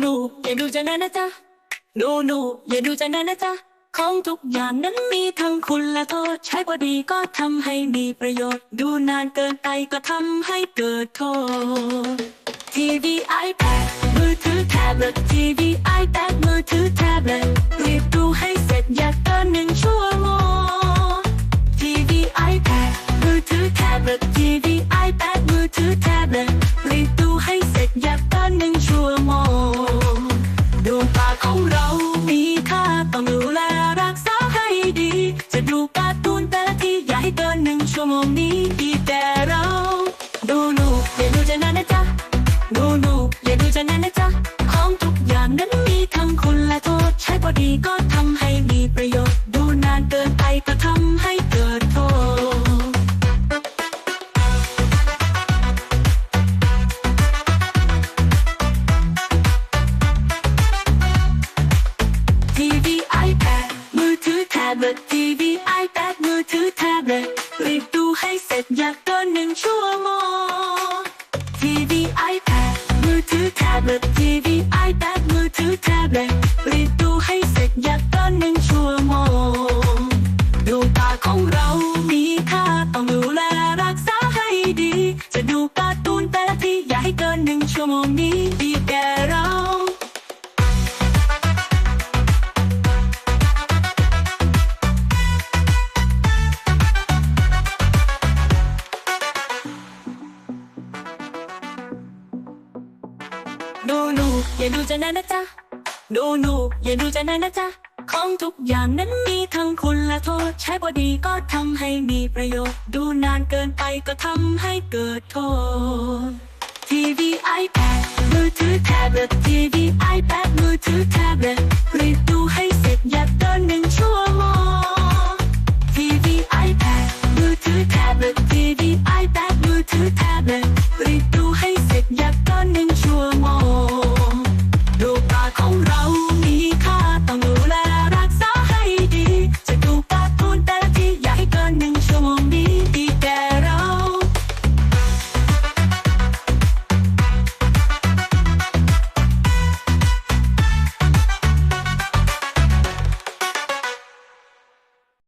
หนูอย่าดูจะนานนะจ๊ะหนูหนูอย่าดูจะนานนะจ๊ะของทุกอย่างนั้นมีทั้งคุณและโทษ ใช้พอดีก็ทำให้มีประโยชน์ ดูนานเกินไปก็ทำให้เกิดโทษทีวีไอแพดมือถือแท็บเล็ตทีวี ดูการ์ตูนแต่ละทีอย่าให้เกินหนึ่งชั่วโมงนี้ดีแต่เราดูหนูอย่าดูจะนานนะจ๊ะดูหนูอย่าดูจะนานนะจ๊ะของทุกอย่างนั้นมีทั้งคุณและโทษใช้พอดีก็ทำให้มีประโยชน์ ดูนานเกินไปก็ทำให้เกิด ท็บเล็ตทีวีไอแพดมือถือแท็บเล็ตรีบดูให้เสร็จอยากเกินหนึ่งชั่วโมงทีวีไอแพดมือถือแท็บเล็ตทีวีไอแพดมือถือแท็บเล็ตรีบดูให้เสร็จอยากเกินหนึ่งชั่วโมงดวงตาของเรา ดูหนูอย่าดูจะนานนะจ๊ะดูหนูอย่าดูจะนานนะจ๊ะของทุกอย่างนั้นมีทั้งคุณและโทษ ใช้พอดีก็ทำให้มีประโยชน์ ดูนานเกินไปก็ทำให้เกิดโทษทีวีไอแพดมือถือแท็บเล็ตทีวีไอแพดมือ